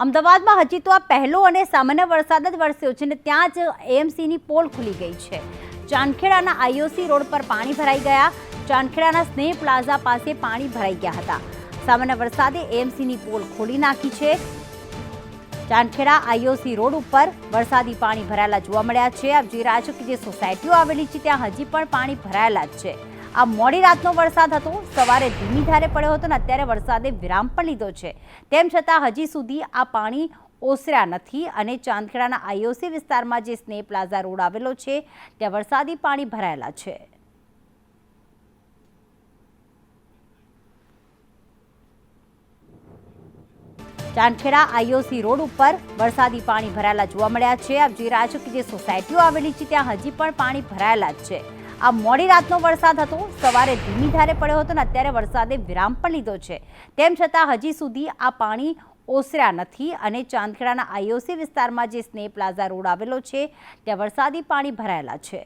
અમદાવાદમાં હજી તો આ પહેલો અને સામાન્ય વરસાદ જ વરસ્યો છે અને ત્યાં જ એએમસીની પોલ ખુલી ગઈ છે. ચાંદખેડાના આઈઓસી રોડ પર પાણી ભરાઈ ગયા. ચાંદખેડાના સ્નેહ પ્લાઝા પાસે પાણી ભરાઈ ગયા હતા. સામાન્ય વરસાદે એએમસીની પોલ ખોલી નાખી છે. ચાંદખેડા આઈઓસી રોડ ઉપર વરસાદી પાણી ભરાયેલા જોવા મળ્યા છે. આપ જોઈ રહ્યા સોસાયટીઓ આવેલી છે, ત્યાં હજી પણ પાણી ભરાયેલા જ છે. આ મોડી રાતનો વરસાદ હતો. સવારે ધીમી ધારે પડ્યો હતો ને અત્યારે વરસાદે વિરામ પણ લીધો છે. તેમ છતાં હજી સુધી આ પાણી ઓસર્યા નથી અને ચાંદખેડાના આઈઓસી વિસ્તારમાં જે સ્નેહ પ્લાઝા રોડ આવેલો છે, ત્યાં વરસાદી પાણી ભરાયેલા છે. ચાંદખેડા આઈઓસી રોડ ઉપર વરસાદી પાણી ભરાયેલા જોવા મળ્યા છે. આપ જોઈ રહ્યા જે સોસાયટીઓ આવેલી છે, ત્યાં હજી પણ પાણી ભરાયેલા જ છે. આ મોડી રાતનો વરસાદ હતો. સવારે ધીમી ધારે પડ્યો હતો ને અત્યારે વરસાદે વિરામ પણ લીધો છે. તેમ છતાં હજી સુધી આ પાણી ઓસર્યા નથી અને ચાંદખેડાના આઈઓસી વિસ્તારમાં જે સ્નેહ પ્લાઝા રોડ આવેલો છે, ત્યાં વરસાદી પાણી ભરાયેલા છે.